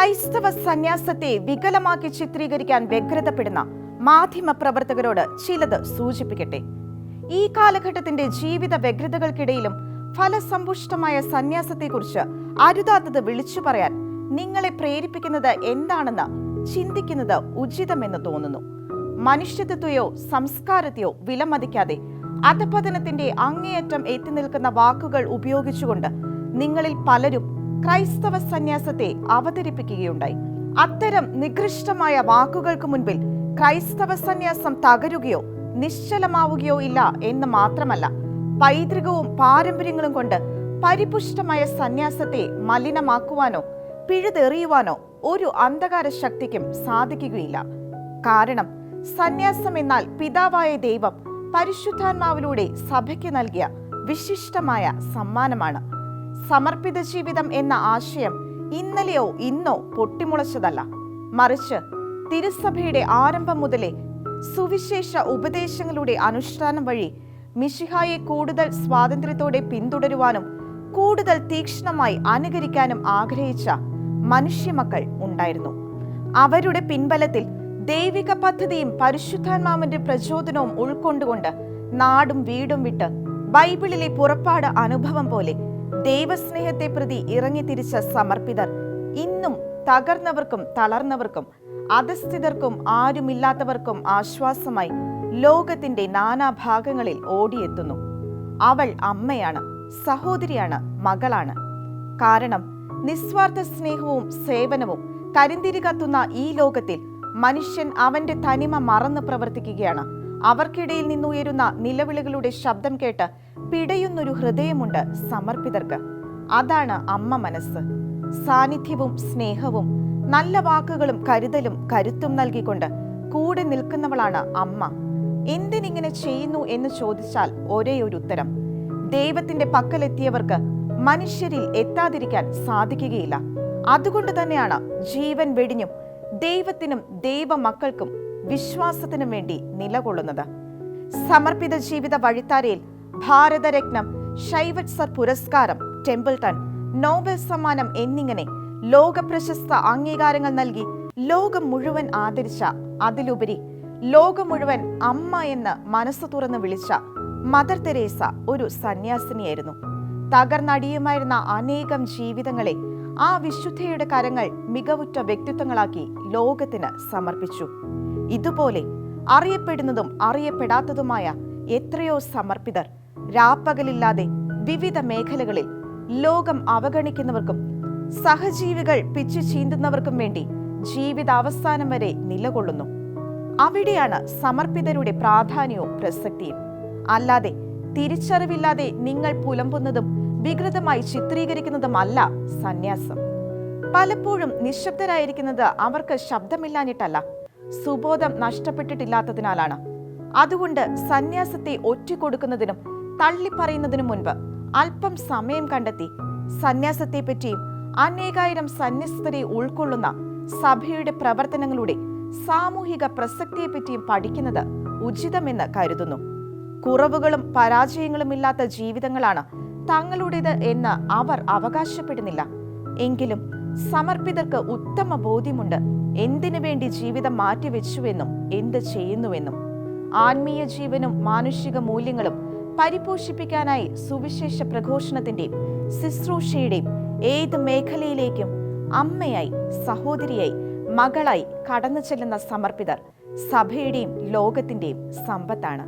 ക്രൈസ്തവ സന്യാസത്തെ വികലമാക്കി ചിത്രീകരിക്കാൻ വ്യഗ്രതപ്പെടുന്ന മാധ്യമ പ്രവർത്തകരോട് ചിലത് സൂചിപ്പിക്കട്ടെ. ഈ കാലഘട്ടത്തിന്റെ ജീവിത വ്യഗ്രതകൾക്കിടയിലും ഫലസമ്പുഷ്ടമായ സന്യാസത്തെക്കുറിച്ച് അരുതാത്തത് വിളിച്ചു പറയാൻ നിങ്ങളെ പ്രേരിപ്പിക്കുന്നത് എന്താണെന്ന് ചിന്തിക്കുന്നത് ഉചിതമെന്ന് തോന്നുന്നു. മനുഷ്യത്വത്തെയോ സംസ്കാരത്തെയോ വിലമതിക്കാതെ അധപതനത്തിന്റെ അങ്ങേയറ്റം എത്തി നിൽക്കുന്ന വാക്കുകൾ ഉപയോഗിച്ചുകൊണ്ട് നിങ്ങളിൽ പലരും ക്രൈസ്തവ സന്യാസത്തെ അവതരിപ്പിക്കുകയുണ്ടായി. അത്തരം നികൃഷ്ടമായ വാക്കുകൾക്ക് മുൻപിൽ ക്രൈസ്തവ സന്യാസം തകരുകയോ നിശ്ചലമാവുകയോ ഇല്ല എന്ന് മാത്രമല്ല പൈതൃകവും പാരമ്പര്യങ്ങളും കൊണ്ട് പരിപുഷ്ടമായ സന്യാസത്തെ മലിനമാക്കുവാനോ പിഴുതെറിയുവാനോ ഒരു അന്ധകാര ശക്തിക്കും സാധിക്കുകയില്ല. കാരണം സന്യാസം എന്നാൽ പിതാവായ ദൈവം പരിശുദ്ധാത്മാവിലൂടെ സഭയ്ക്ക് നൽകിയ വിശിഷ്ടമായ സമ്മാനമാണ്. സമർപ്പിത ജീവിതം എന്ന ആശയം ഇന്നലെയോ ഇന്നോ പൊട്ടിമുളച്ചതല്ല. മറിച്ച് തിരുസഭയുടെ ആരംഭം മുതലേ സുവിശേഷ ഉപദേശങ്ങളുടെ അനുഷ്ഠാനം വഴി മിഷിഹായെ കൂടുതൽ സ്വാതന്ത്ര്യത്തോടെ പിന്തുടരുവാനും കൂടുതൽ തീക്ഷ്ണമായി അനുകരിക്കാനും ആഗ്രഹിച്ച മനുഷ്യമക്കൾ ഉണ്ടായിരുന്നു. അവരുടെ പിൻബലത്തിൽ ദൈവിക പദ്ധതിയും പരിശുദ്ധാത്മാവിന്റെ പ്രചോദനവും ഉൾക്കൊണ്ടുകൊണ്ട് നാടും വീടും വിട്ട് ബൈബിളിലെ പുറപ്പാട് അനുഭവം പോലെ ദൈവസ്നേഹത്തെ പ്രതി ഇറങ്ങിത്തിരിച്ച സമർപ്പിതർ. ഇന്നും തകർന്നവർക്കും തളർന്നവർക്കും അധസ്ഥിതർക്കും ആരുമില്ലാത്തവർക്കും ആശ്വാസമായി ലോകത്തിന്റെ നാനാഭാഗങ്ങളിൽ ഓടിയെത്തുന്നു. അവൾ അമ്മയാണ് സഹോദരിയാണ് മകളാണ്. കാരണം നിസ്വാർത്ഥ സ്നേഹവും സേവനവും കരിന്തിരി കത്തുന്ന ഈ ലോകത്തിൽ മനുഷ്യൻ അവന്റെ തനിമ മറന്ന് പ്രവർത്തിക്കുകയാണ്. അവർക്കിടയിൽ നിന്നുയരുന്ന നിലവിളികളുടെ ശബ്ദം കേട്ട് പിടയുന്നൊരു ഹൃദയമുണ്ട് സമർപ്പിതർക്ക്. അതാണ് അമ്മ മനസ്സ്. സാന്നിധ്യവും സ്നേഹവും നല്ല വാക്കുകളും കരുതലും കരുത്തും നൽകിക്കൊണ്ട് കൂടെ നിൽക്കുന്നവളാണ് അമ്മ. എന്തിനിങ്ങനെ ചെയ്യുന്നു എന്ന് ചോദിച്ചാൽ ഒരേ ഒരു ഉത്തരം ദൈവത്തിന്റെ പക്കലെത്തിയവർക്ക് മനുഷ്യരിൽ എത്താതിരിക്കാൻ സാധിക്കുകയില്ല. അതുകൊണ്ട് തന്നെയാണ് ജീവൻ വെടിഞ്ഞും ദൈവത്തിനും ദൈവമക്കൾക്കും വിശ്വാസത്തിനും വേണ്ടി നിലകൊള്ളുന്നത്. സമർപ്പിത ജീവിത വഴിത്താരയിൽ ഭാരതരത്നം സർ പുരസ്കാരം ടെമ്പിൾട്ടൺ നോബൽ സമ്മാനം എന്നിങ്ങനെ ലോക പ്രശസ്ത അംഗീകാരങ്ങൾ നൽകി ലോകം മുഴുവൻ ആദരിച്ച അതിലുപരി ലോകം മുഴുവൻ അമ്മ എന്ന് മനസ്സ് തുറന്ന് വിളിച്ച മദർ തെരേസ ഒരു സന്യാസിനിയായിരുന്നു. തകർന്നടിയുമായിരുന്ന അനേകം ജീവിതങ്ങളെ ആ വിശുദ്ധയുടെ കരങ്ങൾ മികവുറ്റ വ്യക്തിത്വങ്ങളാക്കി ലോകത്തിന് സമർപ്പിച്ചു. ഇതുപോലെ അറിയപ്പെടുന്നതും അറിയപ്പെടാത്തതുമായ എത്രയോ സമർപ്പിതർ രാപ്പകലില്ലാതെ വിവിധ മേഖലകളിൽ ലോകം അവഗണിക്കുന്നവർക്കും സഹജീവികൾ പിച്ചു ചീന്തുന്നവർക്കും വേണ്ടി ജീവിതാവസാനം വരെ നിലകൊള്ളുന്നു. അവിടെയാണ് സമർപ്പിതരുടെ പ്രാധാന്യവും പ്രസക്തിയും. അല്ലാതെ തിരിച്ചറിവില്ലാതെ നിങ്ങൾ പുലമ്പുന്നതും വികൃതമായി ചിത്രീകരിക്കുന്നതുമല്ല സന്യാസം. പലപ്പോഴും നിശബ്ദരായിരിക്കുന്നത് അവർക്ക് ശബ്ദമില്ലാഞ്ഞിട്ടല്ല സുബോധം നഷ്ടപ്പെട്ടിട്ടില്ലാത്തതിനാലാണ്. അതുകൊണ്ട് സന്യാസത്തെ ഒറ്റിക്കൊടുക്കുന്നതിനും തള്ളിപ്പറയുന്നതിനു മുൻപ് അല്പം സമയം കണ്ടെത്തി സന്യാസത്തെപ്പറ്റിയും അനേകായിരം സന്യസ്തരെ ഉൾക്കൊള്ളുന്ന സഭയുടെ പ്രവർത്തനങ്ങളുടെ സാമൂഹിക പ്രസക്തിയെപ്പറ്റിയും പഠിക്കുന്നത് ഉചിതമെന്ന് കരുതുന്നു. കുറവുകളും പരാജയങ്ങളും ഇല്ലാത്ത ജീവിതങ്ങളാണ് തങ്ങളുടേത് എന്ന് അവർ അവകാശപ്പെടുന്നില്ല. എങ്കിലും സമർപ്പിതർക്ക് ഉത്തമ ബോധ്യമുണ്ട്. എന്തിനു വേണ്ടി ജീവിതം മാറ്റിവെച്ചുവെന്നും എന്ത് ചെയ്യുന്നുവെന്നും. ആത്മീയ ജീവനും മാനുഷിക മൂല്യങ്ങളും പരിപോഷിപ്പിക്കാനായി സുവിശേഷ പ്രഘോഷണത്തിന്റെയും ശുശ്രൂഷയുടെയും ഏത് മേഖലയിലേക്കും അമ്മയായി സഹോദരിയായി മകളായി കടന്നു ചെല്ലുന്ന സമർപ്പിതർ സഭയുടെയും ലോകത്തിന്റെയും സമ്പത്താണ്.